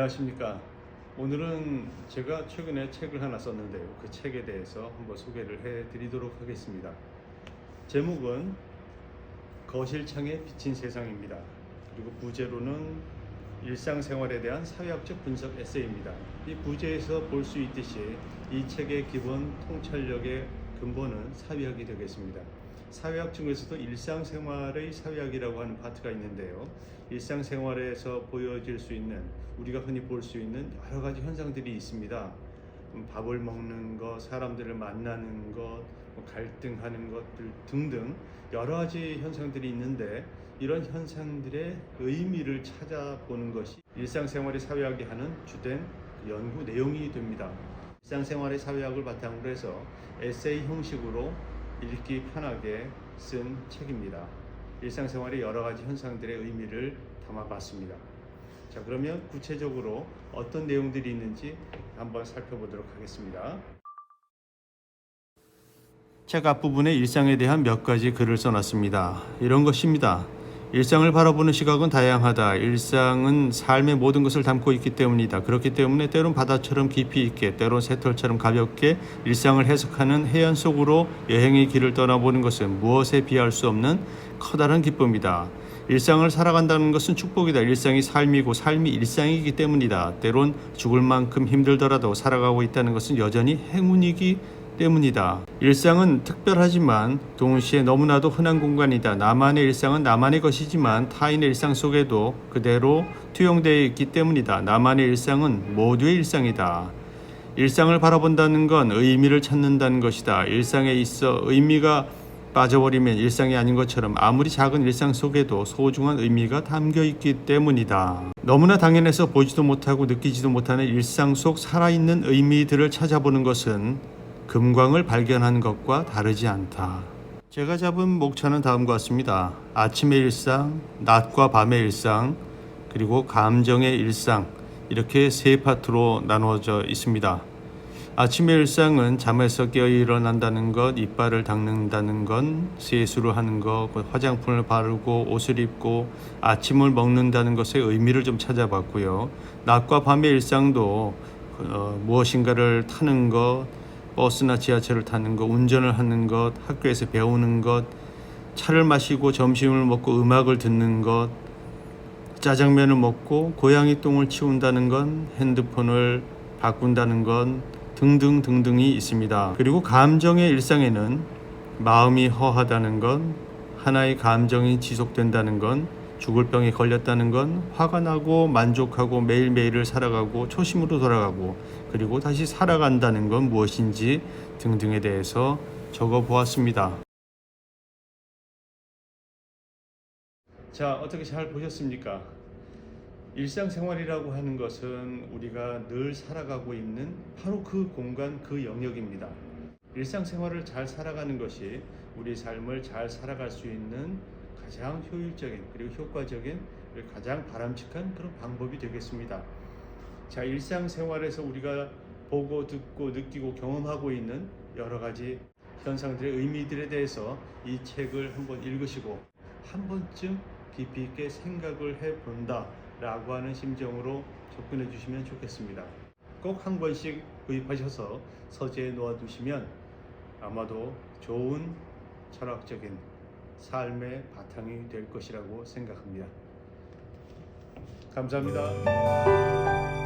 안녕하십니까. 오늘은 제가 최근에 책을 하나 썼는데요. 그 책에 대해서 한번 소개를 해 드리도록 하겠습니다. 제목은 거실창에 비친 세상입니다. 그리고 부제로는 일상생활에 대한 사회학적 분석 에세이입니다. 이 부제에서 볼 수 있듯이 이 책의 기본 통찰력의 근본은 사회학이 되겠습니다. 사회학 중에서도 일상생활의 사회학이라고 하는 파트가 있는데요. 일상생활에서 보여질 수 있는 우리가 흔히 볼 수 있는 여러 가지 현상들이 있습니다. 음, 밥을 먹는 것, 사람들을 만나는 것, 뭐 갈등하는 것들 등등 여러 가지 현상들이 있는데 이런 현상들의 의미를 찾아보는 것이 일상생활의 사회학이 하는 주된 연구 내용이 됩니다. 일상생활의 사회학을 바탕으로 해서 에세이 형식으로 읽기 편하게 쓴 책입니다. 일상생활의 여러 가지 현상들의 의미를 담아봤습니다. 자, 그러면 구체적으로 어떤 내용들이 있는지 한번 살펴보도록 하겠습니다. 책 앞부분에 일상에 대한 몇 가지 글을 써놨습니다. 이런 것입니다. 일상을 바라보는 시각은 다양하다. 일상은 삶의 모든 것을 담고 있기 때문이다. 그렇기 때문에 때론 바다처럼 깊이 있게, 때론 새털처럼 가볍게 일상을 해석하는 해안 속으로 여행의 길을 떠나보는 것은 무엇에 비할 수 없는 커다란 기쁨이다. 일상을 살아간다는 것은 축복이다. 일상이 삶이고 삶이 일상이기 때문이다. 때론 죽을 만큼 힘들더라도 살아가고 있다는 것은 여전히 행운이기 때문이다. 일상은 특별하지만 동시에 너무나도 흔한 공간이다. 나만의 일상은 나만의 것이지만 타인의 일상 속에도 그대로 투영되어 있기 때문이다. 나만의 일상은 모두의 일상이다. 일상을 바라본다는 건 의미를 찾는다는 것이다. 일상에 있어 의미가 빠져버리면 일상이 아닌 것처럼 아무리 작은 일상 속에도 소중한 의미가 담겨 있기 때문이다. 너무나 당연해서 보지도 못하고 느끼지도 못하는 일상 속 살아있는 의미들을 찾아보는 것은 금광을 발견한 것과 다르지 않다. 제가 잡은 목차는 다음과 같습니다. 아침의 일상, 낮과 밤의 일상, 그리고 감정의 일상 이렇게 세 파트로 나누어져 있습니다. 아침의 일상은 잠에서 깨어 일어난다는 것, 이빨을 닦는다는 건, 세수를 하는 것, 뭐 화장품을 바르고 옷을 입고 아침을 먹는다는 것의 의미를 좀 찾아봤고요. 낮과 밤의 일상도 어, 무엇인가를 타는 것, 버스나 지하철을 타는 것, 운전을 하는 것, 학교에서 배우는 것, 차를 마시고 점심을 먹고 음악을 듣는 것, 짜장면을 먹고 고양이 똥을 치운다는 건, 핸드폰을 바꾼다는 건 등등 등등이 있습니다. 그리고 감정의 일상에는 마음이 허하다는 건, 하나의 감정이 지속된다는 건, 죽을 병에 걸렸다는 건 화가 나고 만족하고 매일매일을 살아가고 초심으로 돌아가고 그리고 다시 살아간다는 건 무엇인지 등등에 대해서 적어 보았습니다. 자, 어떻게 잘 보셨습니까? 일상생활이라고 하는 것은 우리가 늘 살아가고 있는 바로 그 공간, 그 영역입니다. 일상생활을 잘 살아가는 것이 우리 삶을 잘 살아갈 수 있는 가장 효율적인 그리고 효과적인 가장 바람직한 그런 방법이 되겠습니다. 자, 일상생활에서 우리가 보고 듣고 느끼고 경험하고 있는 여러 가지 현상들의 의미들에 대해서 이 책을 한번 읽으시고 한 번쯤 깊이 있게 생각을 해 본다라고 하는 심정으로 접근해 주시면 좋겠습니다. 꼭 한 권씩 구입하셔서 서재에 놓아 두시면 아마도 좋은 철학적인 삶의 바탕이 될 것이라고 생각합니다. 감사합니다.